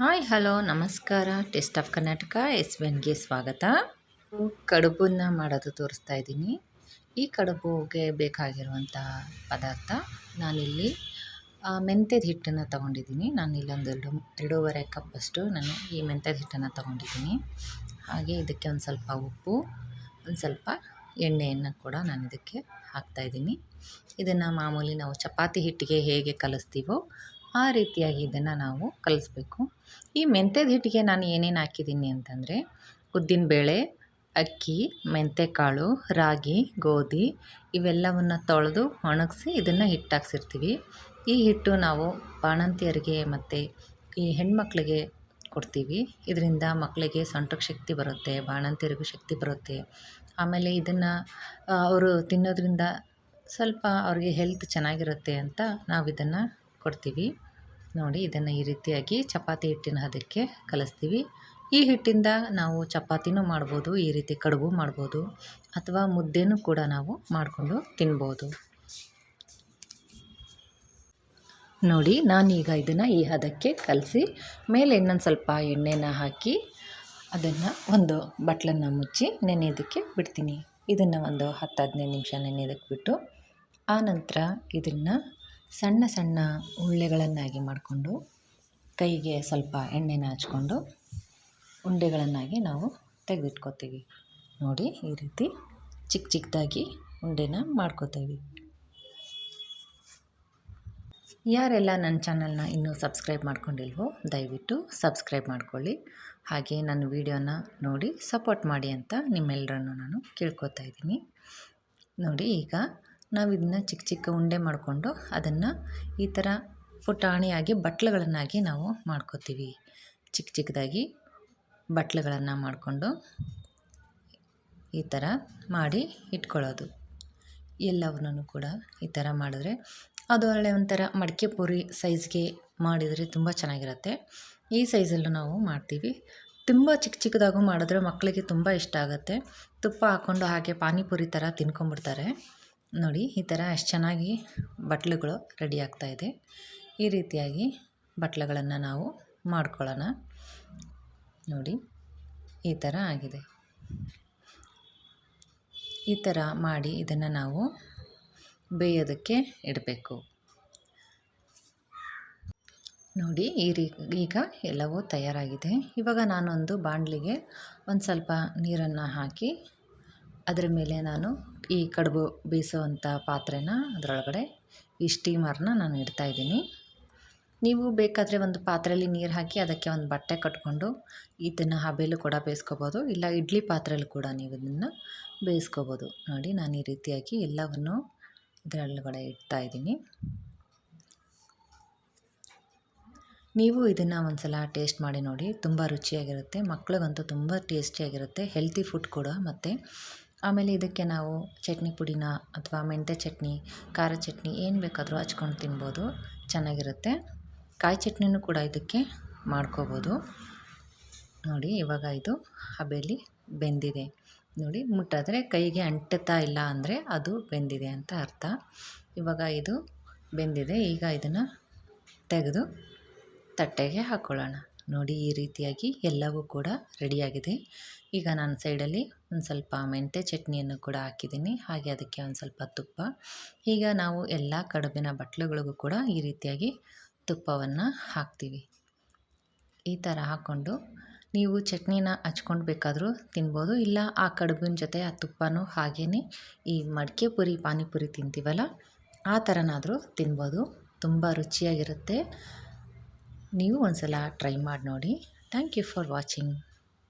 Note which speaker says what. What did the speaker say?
Speaker 1: Hi, hello, ನಮಸ್ಕಾರ. Taste of Karnataka, ಎಸ್ ವೆನ್ಗೆ ಸ್ವಾಗತ. ಕಡುಬನ್ನ ಮಾಡೋದು ತೋರಿಸ್ತಾ ಇದ್ದೀನಿ. ಈ ಕಡುಬುಗೆ ಬೇಕಾಗಿರುವಂಥ ಪದಾರ್ಥ ನಾನಿಲ್ಲಿ ಮೆಂತ್ಯದ ಹಿಟ್ಟನ್ನು ತೊಗೊಂಡಿದ್ದೀನಿ. ನಾನು ಇಲ್ಲೊಂದು ಎರಡು, ಎರಡೂವರೆ ಕಪ್ಪಷ್ಟು ನಾನು ಈ ಮೆಂತ್ಯದ ಹಿಟ್ಟನ್ನು ತೊಗೊಂಡಿದ್ದೀನಿ. ಹಾಗೆ ಇದಕ್ಕೆ ಒಂದು ಸ್ವಲ್ಪ ಉಪ್ಪು, ಒಂದು ಸ್ವಲ್ಪ ಎಣ್ಣೆಯನ್ನು ಕೂಡ ನಾನು ಇದಕ್ಕೆ ಹಾಕ್ತಾಯಿದ್ದೀನಿ ಇದನ್ನು ಮಾಮೂಲಿ ನಾವು ಚಪಾತಿ ಹಿಟ್ಟಿಗೆ ಹೇಗೆ ಕಲಿಸ್ತೀವೋ ಆ ರೀತಿಯಾಗಿ ಇದನ್ನು ನಾವು ಕಲಿಸ್ಬೇಕು. ಈ ಮೆಂತ್ಯದ ಹಿಟ್ಟಿಗೆ ನಾನು ಏನೇನು ಹಾಕಿದ್ದೀನಿ ಅಂತಂದರೆ ಬೇಳೆ, ಅಕ್ಕಿ, ಮೆಂತ್ಯಕಾಳು, ರಾಗಿ, ಗೋಧಿ ಇವೆಲ್ಲವನ್ನು ತೊಳೆದು ಒಣಗಿಸಿ ಇದನ್ನು ಹಿಟ್ಟಾಕ್ಸಿರ್ತೀವಿ ಈ ಹಿಟ್ಟು ನಾವು ಬಾಣಂತಿಯರಿಗೆ ಮತ್ತು ಈ ಹೆಣ್ಮಕ್ಳಿಗೆ ಕೊಡ್ತೀವಿ. ಇದರಿಂದ ಮಕ್ಕಳಿಗೆ ಸೊಂಟಕ್ಕೆ ಶಕ್ತಿ ಬರುತ್ತೆ, ಬಾಣಂತಿಯರಿಗೂ ಶಕ್ತಿ ಬರುತ್ತೆ. ಆಮೇಲೆ ಇದನ್ನು ಅವರು ತಿನ್ನೋದ್ರಿಂದ ಸ್ವಲ್ಪ ಅವ್ರಿಗೆ ಹೆಲ್ತ್ ಚೆನ್ನಾಗಿರುತ್ತೆ ಅಂತ ನಾವು ಇದನ್ನು ಕೊಡ್ತೀವಿ. ನೋಡಿ ಇದನ್ನು ಈ ರೀತಿಯಾಗಿ ಚಪಾತಿ ಹಿಟ್ಟಿನ ಹದಕ್ಕೆ ಕಲಿಸ್ತೀವಿ. ಈ ಹಿಟ್ಟಿಂದ ನಾವು ಚಪಾತಿನೂ ಮಾಡ್ಬೋದು, ಈ ರೀತಿ ಕಡುಬು ಮಾಡ್ಬೋದು, ಅಥವಾ ಮುದ್ದೆನೂ ಕೂಡ ನಾವು ಮಾಡಿಕೊಂಡು ತಿನ್ಬೋದು. ನೋಡಿ, ನಾನೀಗ ಇದನ್ನು ಈ ಹದಕ್ಕೆ ಕಲಸಿ, ಮೇಲೆ ಇನ್ನೊಂದು ಸ್ವಲ್ಪ ಎಣ್ಣೆನ ಹಾಕಿ ಅದನ್ನು ಒಂದು ಬಟ್ಲನ್ನು ಮುಚ್ಚಿ ನೆನೆಯೋದಕ್ಕೆ ಬಿಡ್ತೀನಿ. ಇದನ್ನು ಒಂದು ಹತ್ತು ಹದಿನೈದು ನಿಮಿಷ ನೆನೆಯೋದಕ್ಕೆ ಬಿಟ್ಟು, ಆನಂತರ ಇದನ್ನು ಸಣ್ಣ ಸಣ್ಣ ಉಳ್ಳೆಗಳನ್ನಾಗಿ ಮಾಡಿಕೊಂಡು ಕೈಗೆ ಸ್ವಲ್ಪ ಎಣ್ಣೆನ ಹಚ್ಕೊಂಡು ಉಂಡೆಗಳನ್ನಾಗಿ ನಾವು ತೆಗೆದಿಟ್ಕೋತೀವಿ. ನೋಡಿ, ಈ ರೀತಿ ಚಿಕ್ಕ ಚಿಕ್ಕದಾಗಿ ಉಂಡೆನ ಮಾಡ್ಕೋತೀವಿ. ಯಾರೆಲ್ಲ ನನ್ನ ಚಾನಲ್ನ ಇನ್ನೂ ಸಬ್ಸ್ಕ್ರೈಬ್ ಮಾಡ್ಕೊಂಡಿಲ್ವೋ, ದಯವಿಟ್ಟು ಸಬ್ಸ್ಕ್ರೈಬ್ ಮಾಡ್ಕೊಳ್ಳಿ. ಹಾಗೆ ನನ್ನ ವಿಡಿಯೋನ ನೋಡಿ, ಸಪೋರ್ಟ್ ಮಾಡಿ ಅಂತ ನಿಮ್ಮೆಲ್ಲರನ್ನು ನಾನು ಕೇಳ್ಕೊತಾ ಇದ್ದೀನಿ. ನೋಡಿ, ಈಗ ನಾವು ಇದನ್ನ ಚಿಕ್ಕ ಚಿಕ್ಕ ಉಂಡೆ ಮಾಡಿಕೊಂಡು ಅದನ್ನು ಈ ಥರ ಪುಟಾಣಿಯಾಗಿ ಬಟ್ಲುಗಳನ್ನಾಗಿ ನಾವು ಮಾಡ್ಕೋತೀವಿ. ಚಿಕ್ಕ ಚಿಕ್ಕದಾಗಿ ಬಟ್ಲುಗಳನ್ನು ಮಾಡಿಕೊಂಡು ಈ ಥರ ಮಾಡಿ ಇಟ್ಕೊಳ್ಳೋದು. ಎಲ್ಲವನ್ನೂ ಕೂಡ ಈ ಥರ ಮಾಡಿದ್ರೆ ಅದು ಒಳ್ಳೆ ಒಂಥರ ಮಡಿಕೆ ಪೂರಿ ಸೈಜ್ಗೆ ಮಾಡಿದರೆ ತುಂಬ ಚೆನ್ನಾಗಿರುತ್ತೆ. ಈ ಸೈಜಲ್ಲೂ ನಾವು ಮಾಡ್ತೀವಿ. ತುಂಬ ಚಿಕ್ಕ ಚಿಕ್ಕದಾಗೂ ಮಾಡಿದ್ರೆ ಮಕ್ಕಳಿಗೆ ತುಂಬ ಇಷ್ಟ ಆಗುತ್ತೆ. ತುಪ್ಪ ಹಾಕ್ಕೊಂಡು ಹಾಗೆ ಪಾನಿಪುರಿ ಥರ ತಿನ್ಕೊಂಬಿಡ್ತಾರೆ ನೋಡಿ, ಈ ಥರ ಅಷ್ಟು ಚೆನ್ನಾಗಿ ಬಟ್ಲುಗಳು ರೆಡಿ ಆಗ್ತಾ ಇದೆ. ಈ ರೀತಿಯಾಗಿ ಬಟ್ಲುಗಳನ್ನು ನಾವು ಮಾಡ್ಕೊಳ್ಳೋಣ. ನೋಡಿ, ಈ ಥರ ಆಗಿದೆ. ಈ ಥರ ಮಾಡಿ ಇದನ್ನು ನಾವು ಬೇಯೋದಕ್ಕೆ ಇಡಬೇಕು. ನೋಡಿ, ಈ ರೀ, ಈಗ ಎಲ್ಲವೂ ತಯಾರಾಗಿದೆ. ಇವಾಗ ನಾನೊಂದು ಬಾಣಲಿಗೆ ಒಂದು ಸ್ವಲ್ಪ ನೀರನ್ನು ಹಾಕಿ ಅದರ ಮೇಲೆ ನಾನು ಈ ಕಡುಬು ಬೇಯಿಸುವಂಥ ಪಾತ್ರೆನ ಅದರೊಳಗಡೆ ಈ ಸ್ಟೀಮರನ್ನ ನಾನು ಇಡ್ತಾ ಇದ್ದೀನಿ. ನೀವು ಬೇಕಾದರೆ ಒಂದು ಪಾತ್ರೆಯಲ್ಲಿ ನೀರು ಹಾಕಿ ಅದಕ್ಕೆ ಒಂದು ಬಟ್ಟೆ ಕಟ್ಕೊಂಡು ಇದನ್ನು ಹಬೆಯಲ್ಲೂ ಕೂಡ ಬೇಯಿಸ್ಕೋಬೋದು. ಇಲ್ಲ ಇಡ್ಲಿ ಪಾತ್ರೆಯಲ್ಲಿ ಕೂಡ ನೀವು ಇದನ್ನು ಬೇಯಿಸ್ಕೋಬೋದು. ನೋಡಿ ನಾನು ಈ ರೀತಿಯಾಗಿ ಎಲ್ಲವನ್ನು ಇದರೊಳಗಡೆ ಇಡ್ತಾಯಿದ್ದೀನಿ ನೀವು ಇದನ್ನು ಒಂದು ಸಲ ಟೇಸ್ಟ್ ಮಾಡಿ ನೋಡಿ. ತುಂಬ ರುಚಿಯಾಗಿರುತ್ತೆ. ಮಕ್ಳಿಗಂತೂ ತುಂಬ ಟೇಸ್ಟಿಯಾಗಿರುತ್ತೆ. ಹೆಲ್ತಿ ಫುಡ್ ಕೂಡ ಮತ್ತು ಆಮೇಲೆ ಇದಕ್ಕೆ ನಾವು ಚಟ್ನಿ ಪುಡಿನ ಅಥವಾ ಮೆಂತ್ಯ ಚಟ್ನಿ, ಖಾರ ಚಟ್ನಿ ಏನು ಬೇಕಾದರೂ ಹಚ್ಕೊಂಡು ತಿನ್ಬೋದು. ಚೆನ್ನಾಗಿರುತ್ತೆ. ಕಾಯಿ ಚಟ್ನಿನೂ ಕೂಡ ಇದಕ್ಕೆ ಮಾಡ್ಕೋಬೋದು. ನೋಡಿ, ಇವಾಗ ಇದು ಹಬೆಯಲ್ಲಿ ಬೆಂದಿದೆ. ನೋಡಿ, ಮುಟ್ಟಾದರೆ ಕೈಗೆ ಅಂಟುತ್ತಾ ಇಲ್ಲ ಅಂದರೆ ಅದು ಬೆಂದಿದೆ ಅಂತ ಅರ್ಥ. ಇವಾಗ ಇದು ಬೆಂದಿದೆ. ಈಗ ಇದನ್ನು ತೆಗೆದು ತಟ್ಟೆಗೆ ಹಾಕ್ಕೊಳ್ಳೋಣ ನೋಡಿ ಈ ರೀತಿಯಾಗಿ ಎಲ್ಲವೂ ಕೂಡ ರೆಡಿಯಾಗಿದೆ. ಈಗ ನಾನು ಸೈಡಲ್ಲಿ ಒಂದು ಸ್ವಲ್ಪ ಮೆಂತ್ಯ ಚಟ್ನಿಯನ್ನು ಕೂಡ ಹಾಕಿದ್ದೀನಿ. ಹಾಗೆ ಅದಕ್ಕೆ ಒಂದು ಸ್ವಲ್ಪ ತುಪ್ಪ. ಈಗ ನಾವು ಎಲ್ಲ ಕಡುಬಿನ ಬಟ್ಲುಗಳಿಗೂ ಕೂಡ ಈ ರೀತಿಯಾಗಿ ತುಪ್ಪವನ್ನು ಹಾಕ್ತೀವಿ. ಈ ಥರ ಹಾಕ್ಕೊಂಡು ನೀವು ಚಟ್ನಿನ ಹಚ್ಕೊಂಡು ಬೇಕಾದರೂ ತಿನ್ಬೋದು. ಇಲ್ಲ ಆ ಕಡುಬಿನ ಜೊತೆ ಆ ತುಪ್ಪನೂ ಹಾಗೇ ಈ ಮಡಿಕೆ ಪುರಿ, ಪಾನಿಪುರಿ ತಿಂತೀವಲ್ಲ, ಆ ಥರನಾದರೂ ತಿನ್ಬೋದು. ತುಂಬ ರುಚಿಯಾಗಿರುತ್ತೆ. ನೀವು ಒಂದು ಸಲ ಟ್ರೈ ಮಾಡಿ ನೋಡಿ. Thank you for watching.